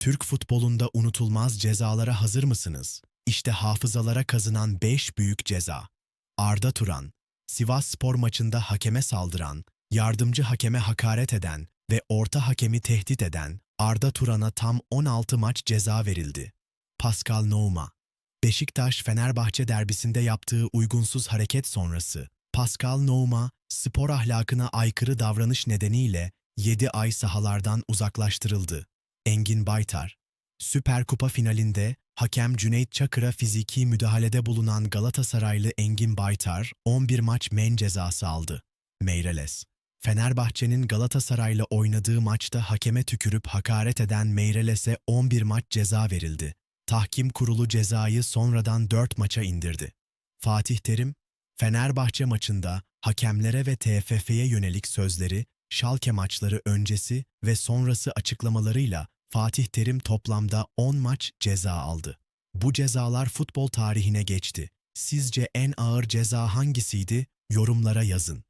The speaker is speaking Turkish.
Türk futbolunda unutulmaz cezalara hazır mısınız? İşte hafızalara kazınan 5 büyük ceza. Arda Turan, Sivas spor maçında hakeme saldıran, yardımcı hakeme hakaret eden ve orta hakemi tehdit eden Arda Turan'a tam 16 maç ceza verildi. Pascal Nouma, Beşiktaş-Fenerbahçe derbisinde yaptığı uygunsuz hareket sonrası, Pascal Nouma, spor ahlakına aykırı davranış nedeniyle 7 ay sahalardan uzaklaştırıldı. Engin Baytar, Süper Kupa finalinde hakem Cüneyt Çakır'a fiziki müdahalede bulunan Galatasaraylı Engin Baytar 11 maç men cezası aldı. Meireles, Fenerbahçe'nin Galatasaray'la oynadığı maçta hakeme tükürüp hakaret eden Meireles'e 11 maç ceza verildi. Tahkim kurulu cezayı sonradan 4 maça indirdi. Fatih Terim, Fenerbahçe maçında hakemlere ve TFF'ye yönelik sözleri, Şalke maçları öncesi ve sonrası açıklamalarıyla Fatih Terim toplamda 10 maç ceza aldı. Bu cezalar futbol tarihine geçti. Sizce en ağır ceza hangisiydi? Yorumlara yazın.